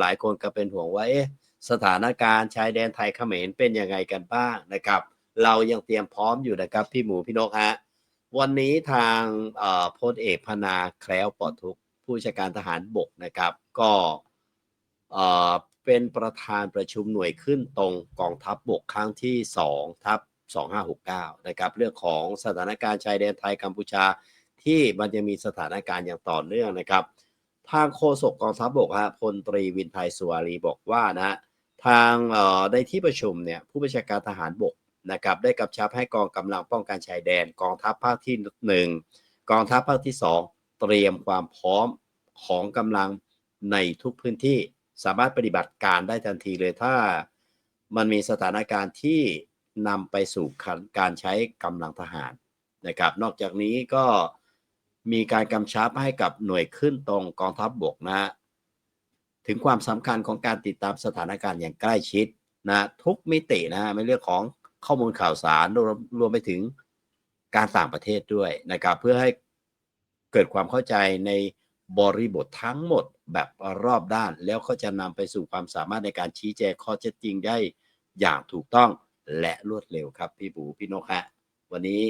หลายคนก็เป็นห่วงว่าเอ๊ะสถานการณ์ชายแดนไทยเขมรเป็นยังไงกันบ้างนะครับ เรายังเตรียมพร้อมอยู่นะครับ พี่หมูพี่นกฮะวันนี้ทางพลเอกพนาแคล้วปลอดทุกผู้บัญชาการทหารบกนะครับ ก็เอ่อเป็นประธานประชุมหน่วยขึ้นตรงกองทัพบบกครั้งที่2ทับ2569นะครับเรื่องของสถานการณ์ชายแดนไทยกัมพูชาที่มันจะมีสถานการณ์อย่างต่อเนื่องนะครับ ทางโฆษกกองทัพบกฮะพลตรีวินไทยสุวารีบอกว่านะฮะทางในที่ประชุมเนี่ยผู้บัญชาการทหารบกนะครับได้กำชับให้กองกำลังป้องกันชายแดน กองทัพภาคที่หนึ่งกองทัพภาคที่สองเตรียมความพร้อมของกำลังในทุกพื้นที่สามารถปฏิบัติการได้ทันทีเลยถ้ามันมีสถานการณ์ที่นำไปสู่การใช้กำลังทหารนะครับ นอกจากนี้ก็ มีการกำชับให้กับหน่วยขึ้นตรงกองทัพบบกนะฮะถึงความสำคัญของการติดตามสถานการณ์อย่างใกล้ชิดนะทุกมิตินะฮะไม่เรื่องของข้อมูลข่าวสารรวมรวมไปถึงการต่างประเทศด้วยนะครับ เพื่อให้เกิดความเข้าใจในบริบททั้งหมดแบบรอบด้าน แล้วก็จะนำไปสู่ความสามารถในการชี้แจงข้อเท็จจริงได้อย่างถูกต้องและรวดเร็วครับ พี่บูพี่นกฮะวันนี้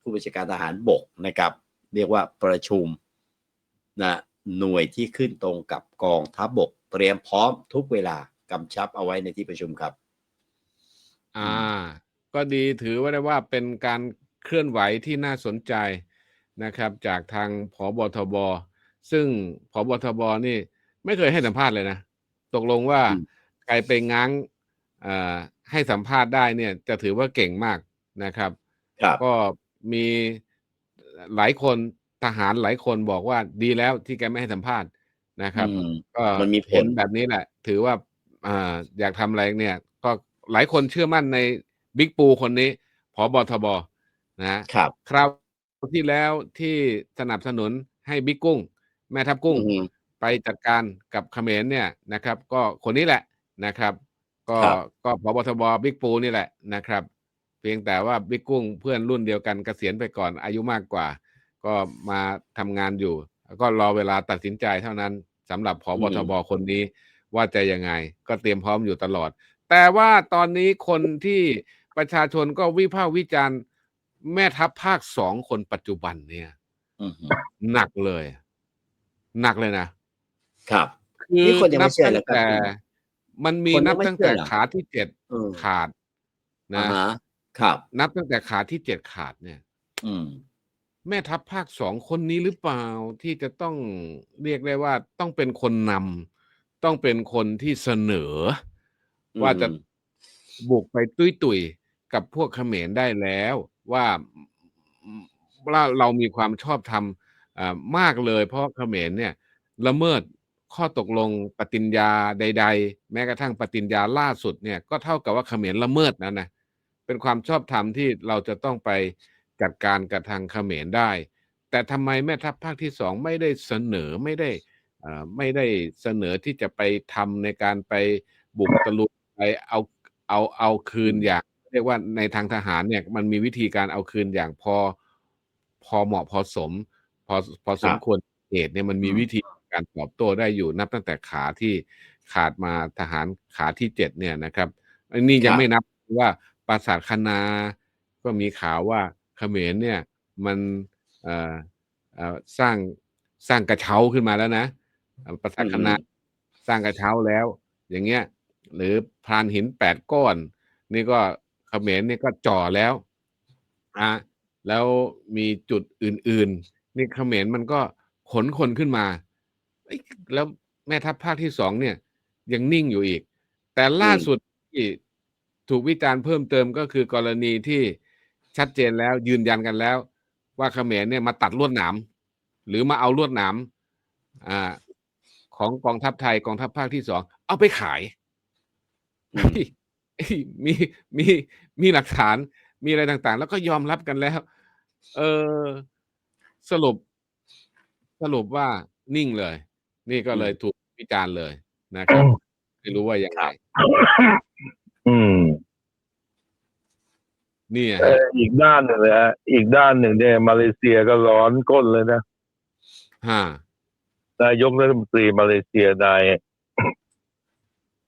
ผู้บัญชาการทหารบกนะครับ เรียกว่าประชุมนะหน่วยที่ขึ้นตรงกับกองทัพบบก เตรียมพร้อมทุกเวลากำชับเอาไว้ในที่ประชุมครับ อ่า ก็ดีถือว่าได้ว่าเป็นการเคลื่อนไหวที่น่าสนใจนะครับ จากทางผบทบ ซึ่งผบทบนี่ไม่เคยให้สัมภาษณ์เลยนะ ตกลงว่าอืมใครไปง้างอ่าให้สัมภาษณ์ได้เนี่ย จะถือว่าเก่งมากนะครับครับก็มี หลายคนทหารหลายคนบอกว่าดีแล้วที่แกไม่ให้สัมภาษณ์นะครับอืมก็มันมีผลเห็นแบบนี้แหละ ถือว่าอ่าอยากทำอะไรเนี่ย ก็หลายคนเชื่อมั่นในบิ๊กปูคนนี้ผอบทบนะฮะครับ คราวที่แล้วที่สนับสนุนให้บิ๊กกุ้ง แม่ทัพกุ้งอือฮึไปจัดการกับเขมรเนี่ยนะครับ ก็คนนี้แหละนะครับ ก็ครับก็พบทบบิ๊กปูนี่แหละนะครับ เพียงแต่ว่าบิ๊กกุ้งเพื่อนรุ่นเดียวกันเกษียณไปก่อนอายุมากกว่า ก็มาทำงานอยู่ ก็รอเวลาตัดสินใจเท่านั้นสำหรับพบทบคนนี้ว่าจะยังไง ก็เตรียมพร้อมอยู่ตลอด แต่ว่าตอนนี้คนที่ประชาชนก็วิพากษ์วิจารณ์แม่ทัพภาคสองคนปัจจุบันเนี่ยอือฮึหนักเลย หนักเลยนะ ครับคือนี่คนยังไม่นับเชื่อตั้เลยงครับแต่ มันมีคนยังนับไม่ตั้งเชื่แต่อเหรอขาที่เจ็ดเออขาดอ่านะฮะ ครับ นับตั้งแต่ขาที่เจ็ดขาดเนี่ย อืม แม่ทัพภาคสองคนนี้หรือเปล่าที่จะต้องเรียกได้ว่าต้องเป็นคนนำต้องเป็นคนที่เสนออมว่าจะบุกไปตุ้ยตุยๆกับพวกเขมรได้แล้ว ว่าว่าเรามีความชอบธรรมอ่ามากเลย เพราะเขมรเนี่ย ละเมิดข้อตกลงปฏิญญาใด ๆ แม้กระทั่งปฏิญญาล่าสุดเนี่ย ก็เท่ากับว่าเขมรละเมิดนะนะ เป็นความชอบธรรมที่เราจะต้องไปจัดการกับทางเขมรได้ แต่ทำไมแม่ทัพภาคที่สองไม่ได้เสนอไม่ได้อ่อไม่ได้เสนอที่จะไปทำในการไปบุกตะลุไปเอาเอาเอาคืนอย่าง เรียกว่าในทางทหารเนี่ยมันมีวิธีการเอาคืนอย่างพอพอเหมาะพอสม พอพอสมควรเหตุเนี่ยมันมีวิธีการตอบโต้ได้อยู่นับตั้งแต่ขาที่ขาดมาทหารขาที่เจ็ดเนี่ยนะครับอันนี้ยังไม่นับว่า ปราสาทคณา ก็มีข่าวว่าเขมรเนี่ยมันเอ่อเอ่อสร้างสร้างกระเช้าขึ้นมาแล้วนะเอ่อปราสาทคณาอืมสร้างกระเช้าแล้ว อย่างเงี้ย หรือพรานหินแปดก้อน นี่ก็เขมรนี่ก็จ่อแล้วอะแล้วมีจุดอื่น ๆ นี่เขมรมันก็ขนคนขึ้นมาเอ้ยแล้วแม่ทัพภาคที่สองเนี่ย ยังนิ่งอยู่อีก แต่ล่าสุดที่ ถูกวิจารณ์เพิ่มเติมก็คือกรณีที่ชัดเจนแล้วยืนยันกันแล้ว ว่าเขมรเนี่ยมาตัดลวดหนามหรือมาเอาลวดหนามอ่าของกองทัพไทยกองทัพภาคที่สองเอาไปขายอืมเฮ้ยเฮ้ยมีมีมีหลักฐานมีอะไรต่างๆ แล้วก็ยอมรับกันแล้ว เออสรุป สรุปว่านิ่งเลย นี่ก็เลยถูกวิจารณ์เลยนะครับ ไม่รู้ว่ายังไงอืมเนี่ยเอ่ออีกด้านหนึ่งนะฮะอีกด้านหนึ่งเนี่ยมาเลเซียก็ร้อนก้นเลยนะฮะนายกรัฐมนตรีมาเลเซียนาย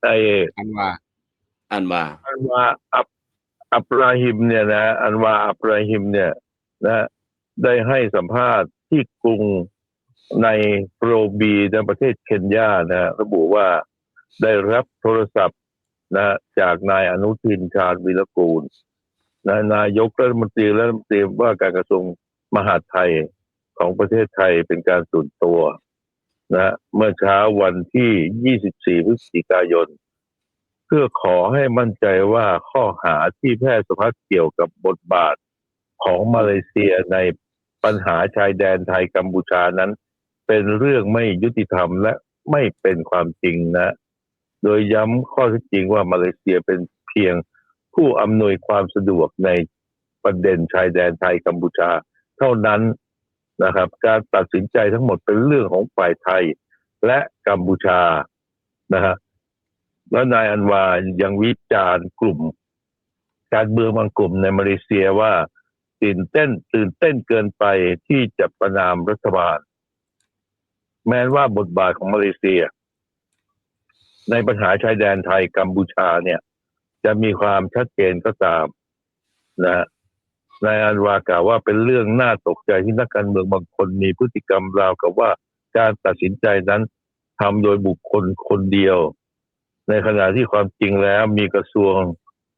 ไออันว่าอันว่าอันวาอับอับราฮิมเนี่ยนะอันวาอับราฮิมเนี่ย นะ ได้ให้สัมภาษณ์ที่กรุงในโปรบีในประเทศเคนยานะระบุว่าได้รับโทรศัพท์นะจากนายอนุทินชาญวีรกูล นะนายกรัฐมนตรีและรัฐมนตรีว่าการกระทรวงมหาดไทยของประเทศไทยเป็นการส่วนตัวนะเมื่อเช้าวันที่ 24 พฤศจิกายน เพื่อขอให้มั่นใจว่าข้อหาที่แพร่สะพัเกี่ยวกับบทบาทของมาเลเซียในปัญหาชายแดนไทยกัมพูชานั้น เป็นเรื่องไม่ยุติธรรมและไม่เป็นความจริงนะ โดยย้ำข้อเท็จจริงว่ามาเลเซียเป็นเพียง ผู้อำนวยความสะดวกในประเด็นชายแดนไทยกัมพูชา เท่านั้นนะครับ การตัดสินใจทั้งหมดเป็นเรื่องของฝ่ายไทยและกัมพูชานะฮะแล้วนายอันวายังวิจารณ์กลุ่ม การเมืองบางกลุ่มในมาเลเซียว่าตื่นเต้นตื่นเต้นเกินไปที่จะประนามรัฐบาล แม้ว่าบทบาทของมาเลเซีย ในปัญหาชายแดนไทยกัมพูชาเนี่ย จะมีความชัดเจนก็ตามนะนายอันวากล่าวว่าเป็นเรื่องน่าตกใจที่นักการเมืองบางคนมีพฤติกรรมราวกับว่าการตัดสินใจนั้นทำโดยบุคคลคนเดียว ในขณะที่ความจริงแล้วมีกระทรวง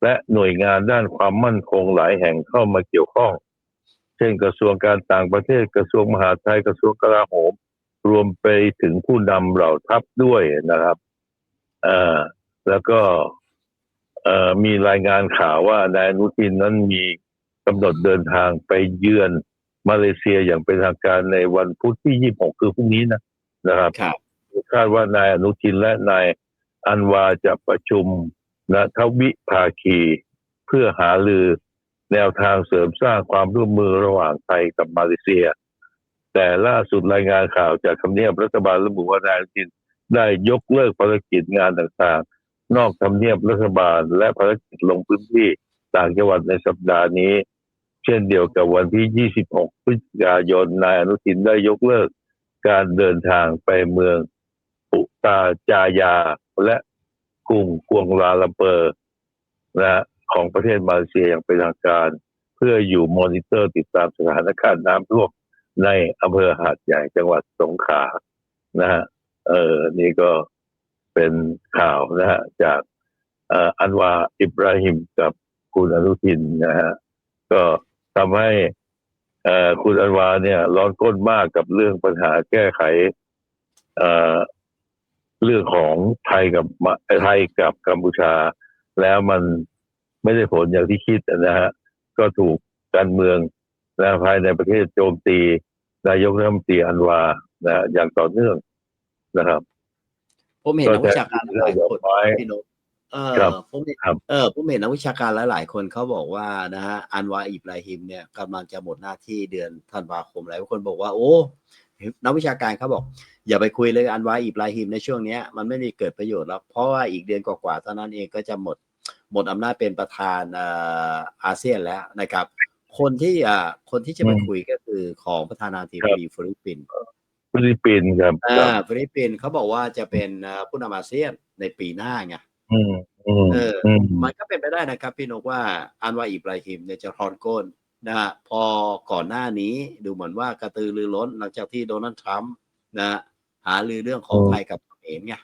และหน่วยงานด้านความมั่นคงหลายแห่งเข้ามาเกี่ยวข้อง เช่นกระทรวงการต่างประเทศกระทรวงมหาดไทยกระทรวงกลาโหม รวมไปถึงผู้นำเหล่าทัพด้วยนะครับอ่อแล้วก็ มีรายงานข่าวว่านายอนุทินนั้นมีกำหนดเดินทางไปเยือนมาเลเซียอย่างเป็นทางการในวันพุธที่ 26 คือพรุ่งนี้นะนะครับครับคาดว่านายอนุทินและนายอันวาจะประชุมนะทวิภาคี เพื่อหาลือแนวทางเสริมสร้างความร่วมมือระหว่างไทยกับมาเลเซีย แต่ล่าสุดรายงานข่าวจากทำเนียบรัฐบาลระบุว่านายอนุทินได้ยกเลิกภารกิจงานต่างๆ นอกทำเนียบรัฐบาล และภารกิจลงพื้นที่ต่างจังหวัดในสัปดาห์นี้ เช่นเดียวกับวันที่ 26 พฤศจิกายนนายอนุทินได้ยกเลิก การเดินทางไปเมืองปุตาจายา และกรุงกวงลาลัมเปอร์นะฮะของประเทศมาเลเซียอย่างเป็นทางการ เพื่ออยู่มอนิเตอร์ติดตามสถานการณ์น้ำท่วมในอำเภอหาดใหญ่จังหวัดสงขลานะฮะเออนี่ก็ เป็นข่าวนะฮะจากอันวาอิบราฮิมกับคุณอนุทินนะฮะก็ทำให้คุณอันวาเนี่ยร้อนก้นมากกับเรื่องปัญหาแก้ไขเเรื่องของไทยกับไทยกับกัมพูชา แล้วมันไม่ได้ผลอย่างที่คิดนะฮะก็ถูกการเมืองนะภายในประเทศโจมตีนายกรัฐมนตรีอันวานะอย่างต่อเนื่องนะครับ ผมเห็นนักวิชาการหลายคนก็จะพี่นกเออครับผมเห็นครับเออผมเห็นนักวิชาการหลาย ๆ คนเขาบอกว่านะฮะอันวาอิบราฮิมเนี่ยกำลังจะหมดหน้าที่เดือนธันวาคมหลายคนบอกว่าโอ้นักวิชาการเขาบอก อย่าไปคุยเลยอันวาอิบราฮิมในช่วงเนี้ยมันไม่มีเกิดประโยชน์แล้วเพราะว่าอีกเดือนกว่าๆเท่านั้นเองก็จะหมดหมดอำนาจเป็นประธานเอ่ออาเซียนแล้วนะครับ คนที่อ่าคนที่จะไปอืมคุยก็คือของประธานาธิบดีฟิลิปปินส์ ฟิลิปปินส์ครับอ่าครับฟิลิปปินส์เขาบอกว่าจะเป็นเอ่อผู้นำอาเซียนในปีหน้าไงอืมอืมเอออืมมันก็เป็นไปได้นะครับ พี่นกว่าอันวาอิบราฮิมเนี่ยจะร้อนก้นนะฮะพอก่อนหน้านี้ดูเหมือนว่ากระตือรือร้นหลังจากที่โดนัลด์ทรัมป์นะฮะหาลือเรื่องของอืมไทยกับเขมรไง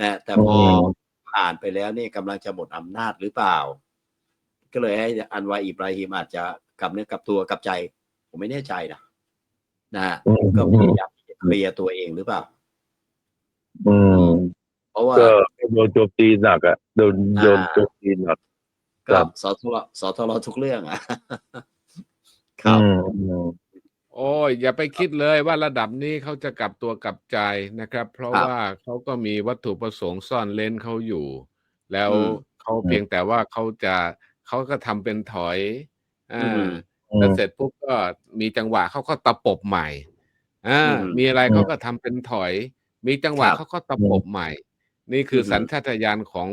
นะแต่พอมผ่านไปแล้วเนี่ยกำลังจะหมดอำนาจหรือเปล่า ก็เลยให้อันวาอิบราฮิมอาจจะกลับเนื้อกลับตัวกลับใจ ผมไม่แน่ใจนะ นะฮะอืมก็พยายามที่จะเคลียร์ตัวเองหรือเปล่า อืม เพราะว่าก็โดนโจมตีหนักอะโดนอ่าโดนโจมตีหนักคก็รับสทรสทรทุกเรื่องอะครับอืมอืมโอ้ยอย่าไปคิดเลยว่าระดับนี้เขาจะกลับตัวกลับใจนะครับ เพราะครับว่าเขาก็มีวัตถุประสงค์ซ่อนเล้นเขาอยู่ แล้วอืมเขาเพียงแต่ว่าเขาจะเขาก็ทำเป็นถอย อ่าอืม แล้วเสร็จปุ๊บก็มีจังหวะเขาก็ตะปบใหม่อ่าอืมมีอะไรอืมเขาก็ทำเป็นถอย มีจังหวะครับเขาก็ตะปบใหม่ นี่คือออฮึสัญชาตญาณของ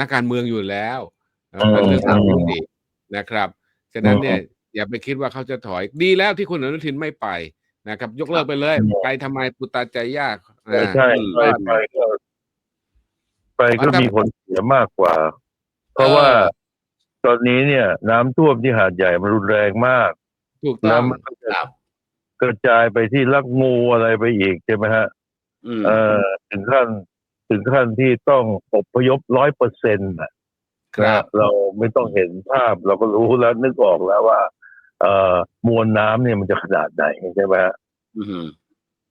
นักการเมืองอยู่แล้วนะอืมเป็นเรื่องปกอืมตินะครับฉะนั้นเนี่ยอืมอย่าไปคิดว่าเขาจะถอย ดีแล้วที่คุณอนุทินไม่ไปนะครับ ยกเลิกไปเลยอืมไปทำไมปุตตาใจยากใช่อ่าใช่อืมใช่ใช่ก็ไปก็มีผลเสียมากกว่า เพราะว่า ตอนนี้เนี่ย น้ำท่วมที่หาดใหญ่มันรุนแรงมากถูกต้แล้อวงมันก็จะครับกระจายไปที่ลักงูอะไรไปอีกใช่ไหมฮะอืมเอ่อถึงขั้นถึงขั้นที่ต้องอพยพร้อยเปอร์เซ็นต์ะครับนะเราไม่ต้องเห็นภาพ เราก็รู้แล้วนึกออกแล้วว่า เอ่อมวลน้ำเนี่ยมันจะขนาดไหนใช่ไหมฮะอืม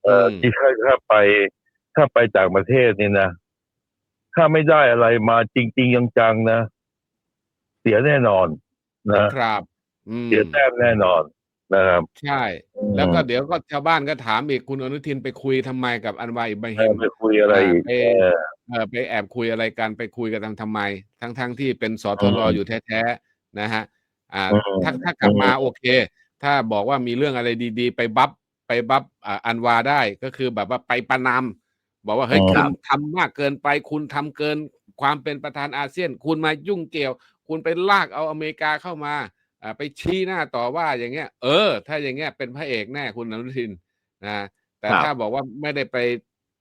เอ่ออมที่ถ้าถ้าไปถ้าไปต่างประเทศนี่นะถ้าไม่ได้อะไรมาจริง ๆ จังๆนะ เสียแน่นอนนะครับอืมเสียแต้มแน่นอนนะครับใช่ แล้วก็เดี๋ยวก็ชาวบ้านก็ถามอีกคุณอนุทินไปคุยทำไมกับอันวาอิบราเอฮิอมไปคุยอะไรอีกเออเออเออไปแอบคุยอะไรกันไปคุยกันทำทำไม ทั้งทั้งที่เป็นสทรอืมอยู่แท้ๆนะฮะอ่าอืมถ้าถ้ากลับมาอืมโอเค ถ้าบอกว่ามีเรื่องอะไรดีๆ ไปบัฟไปบัฟอ่าอันวาได้ก็คือแบบว่าไปประนามบอกว่าเฮ้ยอืมคุณทำมากเกินไปคุณทำเกินความเป็นประธานอาเซียน คุณมายุ่งเกี่ยว คุณไปลากเอาอเมริกาเข้ามาอ่าไปชี้หน้าต่อว่าอย่างเงี้ย เออ ถ้าอย่างเงี้ยเป็นพระเอกแน่คุณอนุทินนะแต่ครับถ้าบอกว่าไม่ได้ไป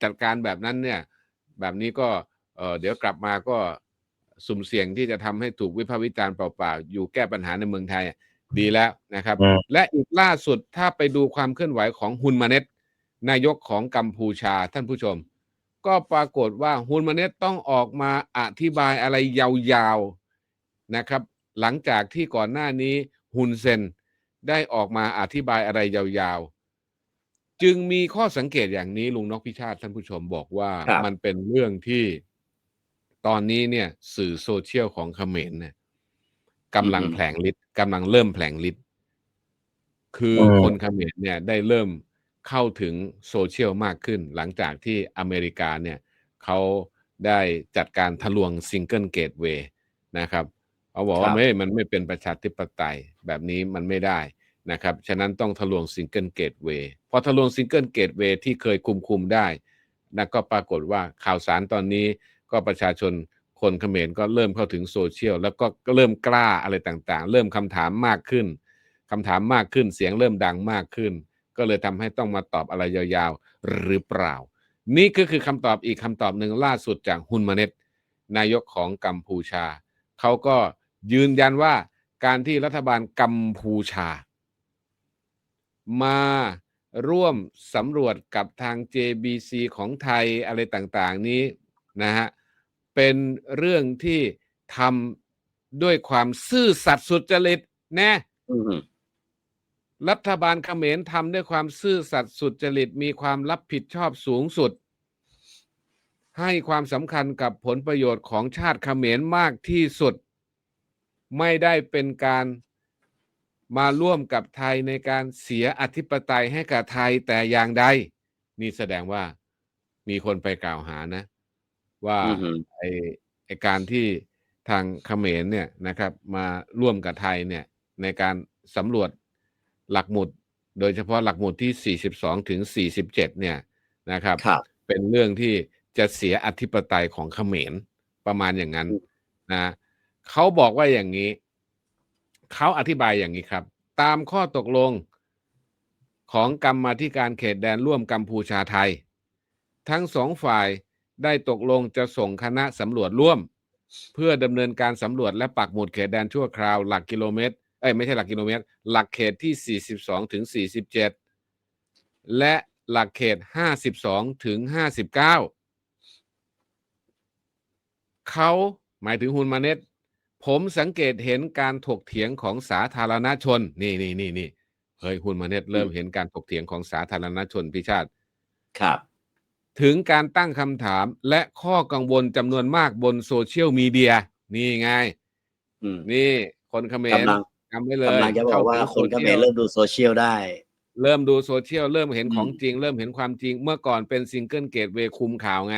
จัดการแบบนั้นเนี่ย แบบนี้ก็เออเดี๋ยวกลับมาก็สุ่มเสี่ยงที่จะทำให้ถูกวิพากษ์วิจารณ์เปล่าๆ อยู่แก้ปัญหาในเมืองไทยอะดีแล้วนะครับอืมและอีกล่าสุดถ้าไปดูความเคลื่อนไหวของฮุนมาเน็ตนายกของกัมพูชาท่านผู้ชม ก็ปรากฏว่าฮุนมาเน็ตต้องออกมาอธิบายอะไรยาวๆ นะครับ หลังจากที่ก่อนหน้านี้ฮุนเซนได้ออกมาอธิบายอะไรยาวๆ จึงมีข้อสังเกตอย่างนี้ลุงนกพิชาติท่านผู้ชมบอกว่าครับมันเป็นเรื่องที่ตอนนี้เนี่ยสื่อโซเชียลของเขมรเนี่ยกำลังแผลงฤทธิ์กำลังเริ่มแผลงฤทธิ์คืออมคนเขมรเนี่ยได้เริ่มเข้าถึงโซเชียลมากขึ้น หลังจากที่อเมริกาเนี่ยเขาได้จัดการทะลวงซิงเกิลเกตเวย์นะครับ เขาบอกว่าครับไม่มันไม่เป็นประชาธิปไตยแบบนี้มันไม่ได้นะครับ ฉะนั้นต้องทะลวงซิงเกิลเกตเวย์พอทะลวงซิงเกิลเกตเวย์ที่เคยคุมคุมได้นะก็ปรากฏว่าข่าวสารตอนนี้ก็ประชาชนคนเขมรก็เริ่มเข้าถึงโซเชียลแล้วก็เริ่มกล้าอะไรต่างๆ เริ่มคำถามมากขึ้นคำถามมากขึ้นเสียงเริ่มดังมากขึ้น ก็เลยทำให้ต้องมาตอบอะไรยาวๆ หรือเปล่า นี่ก็คือคำตอบอีกคำตอบหนึ่งล่าสุดจากฮุนมาเน็ตนายกของกัมพูชาเขาก็ ยืนยันว่าการที่รัฐบาลกัมพูชา มาร่วมสำรวจกับทาง JBC ของไทยอะไรต่างๆนี้นะฮะ เป็นเรื่องที่ทำด้วยความซื่อสัตย์สุจริตแน่อืมรัฐบาลเขมรทำด้วยความซื่อสัตย์สุจริตมีความรับผิดชอบสูงสุด ให้ความสำคัญกับผลประโยชน์ของชาติเขมรมากที่สุด ไม่ได้เป็นการมาร่วมกับไทยในการเสียอธิปไตยให้กับไทยแต่อย่างใดนี่แสดงว่ามีคนไปกล่าวหานะ ว่าอืมไอไอการที่ทางเขมรเนี่ยนะครับ มาร่วมกับไทยเนี่ย ในการสำรวจหลักหมุด โดยเฉพาะหลักหมุดที่ 42 ถึง 47 เนี่ยนะครับครับเป็นเรื่องที่จะเสียอธิปไตยของเขมรประมาณอย่างนั้นนะ เขาบอกว่าอย่างนี้ เขาอธิบายอย่างนี้ครับ ตามข้อตกลงของกรรมธิการเขตแดนร่วมกัมพูชาไทย ทั้งสองฝ่ายได้ตกลงจะส่งคณะสำรวจร่วม เพื่อดำเนินการสำรวจและปักหมุดเขตแดนชั่วคราวหลักกิโลเมตรเอ้ยไม่ใช่หลักกิโลเมตร หลักเขตที่ 42 ถึง 47 และหลักเขต 52 ถึง 59 เขาหมายถึงฮุนมาเนต ผมสังเกตเห็นการถกเถียงของสาธารณชน นี่นี่นี่นี่เฮ้ยฮุนมาเน็ตเริ่มเห็นการถกเถียงของสาธารณชนพิชาติ ครับ ถึงการตั้งคำถามและข้อกังวลจำนวนมากบนโซเชียลมีเดีย นี่ไงอืมนี่คนเขมรกำลังจำไว้เลยกำลังจะบอกว่าข้คถึนงเขโซมชียรลเริ่มดูโซเชียลได้ เริ่มดูโซเชียลเริ่มเห็นอืมของจริง เริ่มเห็นความจริง เมื่อก่อนเป็นซิงเกิลเกตเวย์คุมข่าวไง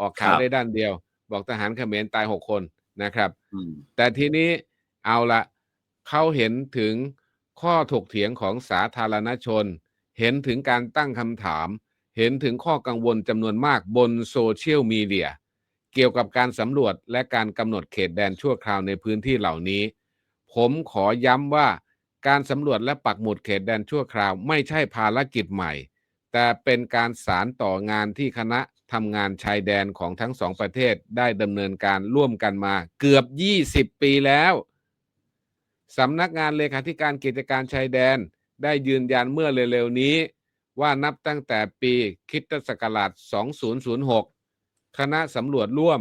ออกข่าวครับได้ด้านเดียว บอกทหารเขมรตายหกคน นะครับอืมแต่ทีนี้เอาละเขาเห็นถึงข้อถกเถียงของสาธารณชน เห็นถึงการตั้งคำถาม เห็นถึงข้อกังวลจำนวนมากบนโซเชียลมีเดียเกี่ยวกับการสำรวจและการกำหนดเขตแดนชั่วคราวในพื้นที่เหล่านี้ ผมขอย้ำว่าการสำรวจและปักหมุดเขตแดนชั่วคราว ไม่ใช่ภารกิจใหม่ แต่เป็นการสารต่องานที่คณะ ทำงานชายแดนของทั้งสองประเทศได้ดำเนินการร่วมกันมาเกือบ 20 ปีแล้วสำนักงานเลขาธิการกิจการชายแดน ได้ยืนยันเมื่อเร็วๆนี้ ว่านับตั้งแต่ปีคิตศักราช 2006 คณะสำรวจร่วม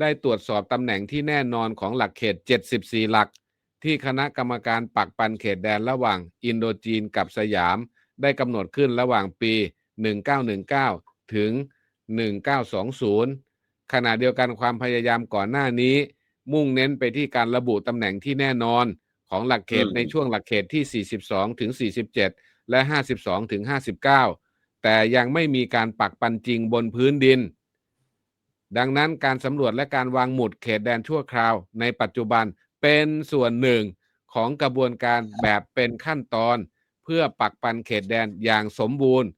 ได้ตรวจสอบตำแหน่งที่แน่นอนของหลักเขต 74 หลัก ที่คณะกรรมการปักปันเขตแดนระหว่างอินโดจีนกับสยาม ได้กำหนดขึ้นระหว่างปี 1919 ถึง 1920 ขณะเดียวกันความพยายามก่อนหน้านี้ มุ่งเน้นไปที่การระบุตำแหน่งที่แน่นอนของหลักเขตอืมในช่วงหลักเขตที่ 42 ถึง 47 และ 52 ถึง 59 แต่ยังไม่มีการปักปันจริงบนพื้นดิน ดังนั้นการสำรวจและการวางหมุดเขตแดนชั่วคราว ในปัจจุบันเป็นส่วนหนึ่งของกระบวนการแบบเป็นขั้นตอน เพื่อปักปันเขตแดนอย่างสมบูรณ์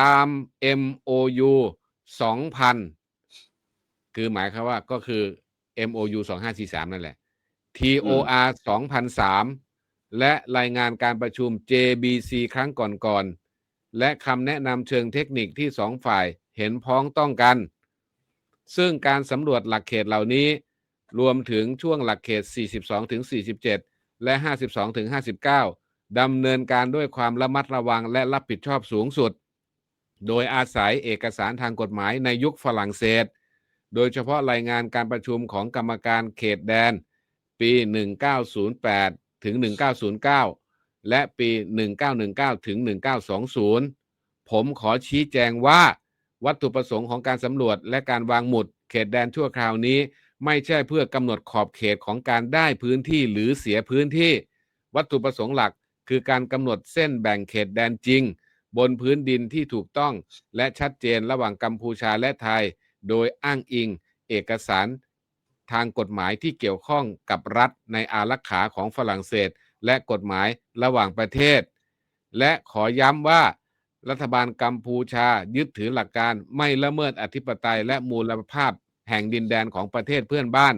ตาม MOU 2000 คือหมายความว่าก็คือ MOU 2543 นั่นแหละ TOR 2003 และรายงานการประชุม JBC ครั้งก่อนๆ และคำแนะนำเชิงเทคนิคที่สองฝ่ายเห็นพ้องต้องกัน ซึ่งการสำรวจหลักเขตเหล่านี้ รวมถึงช่วงหลักเขต 42ถึง47 และ 52ถึง59ดำเนินการด้วยความระมัดระวังและรับผิดชอบสูงสุด โดยอาศัยเอกสารทางกฎหมายในยุคฝรั่งเศส โดยเฉพาะรายงานการประชุมของกรรมการเขตแดน ปี 1908 ถึง 1909 และปี 1919 ถึง 1920 ผมขอชี้แจงว่า วัตถุประสงค์ของการสำรวจและการวางหมุดเขตแดนชั่วคราวนี้ ไม่ใช่เพื่อกำหนดขอบเขตของการได้พื้นที่หรือเสียพื้นที่ วัตถุประสงค์หลักคือการกำหนดเส้นแบ่งเขตแดนจริง บนพื้นดินที่ถูกต้องและชัดเจนระหว่างกัมพูชาและไทย โดยอ้างอิงเอกสารทางกฎหมายที่เกี่ยวข้องกับรัฐในอารักขาของฝรั่งเศส และกฎหมายระหว่างประเทศ และขอย้ำว่า รัฐบาลกัมพูชายึดถือหลักการไม่ละเมิดอธิปไตยและมูลภาพแห่งดินแดนของประเทศเพื่อนบ้าน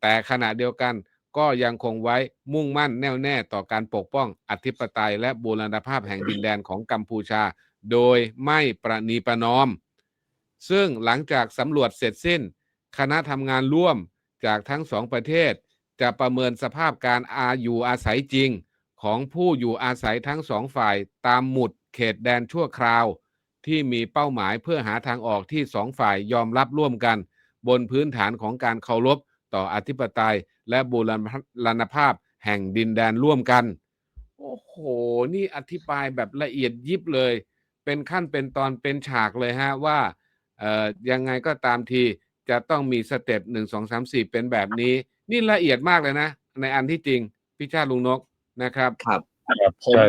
แต่ขณะเดียวกัน ก็ยังคงไว้มุ่งมั่นแน่วแน่ต่อการปกป้องอธิปไตยและบูรณภาพแห่งดินแดนของกัมพูชา โดยไม่ประนีประนอม ซึ่งหลังจากสำรวจเสร็จสิ้น คณะทำงานร่วมจากทั้งสองประเทศ จะประเมินสภาพการอาอยู่อาศัยจริง ของผู้อยู่อาศัยทั้งสองฝ่ายตามหมุดเขตแดนชั่วคราว ที่มีเป้าหมายเพื่อหาทางออกที่สองฝ่ายยอมรับร่วมกัน บนพื้นฐานของการเคารพต่ออธิปไตย และบูรณภาพแห่งดินแดนร่วมกัน โอ้โห นี่อธิบายแบบละเอียดยิบเลย เป็นขั้นเป็นตอนเป็นฉากเลยฮะว่าเอ่อยังไงก็ตามทีจะต้องมีสเต็ปหนึ่งสองสามสี่เป็นแบบนี้ นี่ละเอียดมากเลยนะ ในอันที่จริง พี่ชาติลุงนกนะครับ ครับครับผมใช่